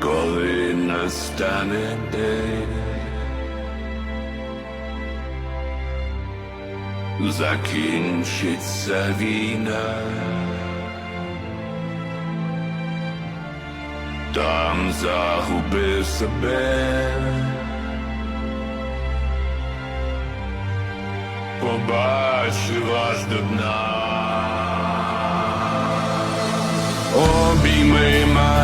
коли настане день. Закінчиться війна. Там загубив себе. Побачив аж до дна. Обійми мене,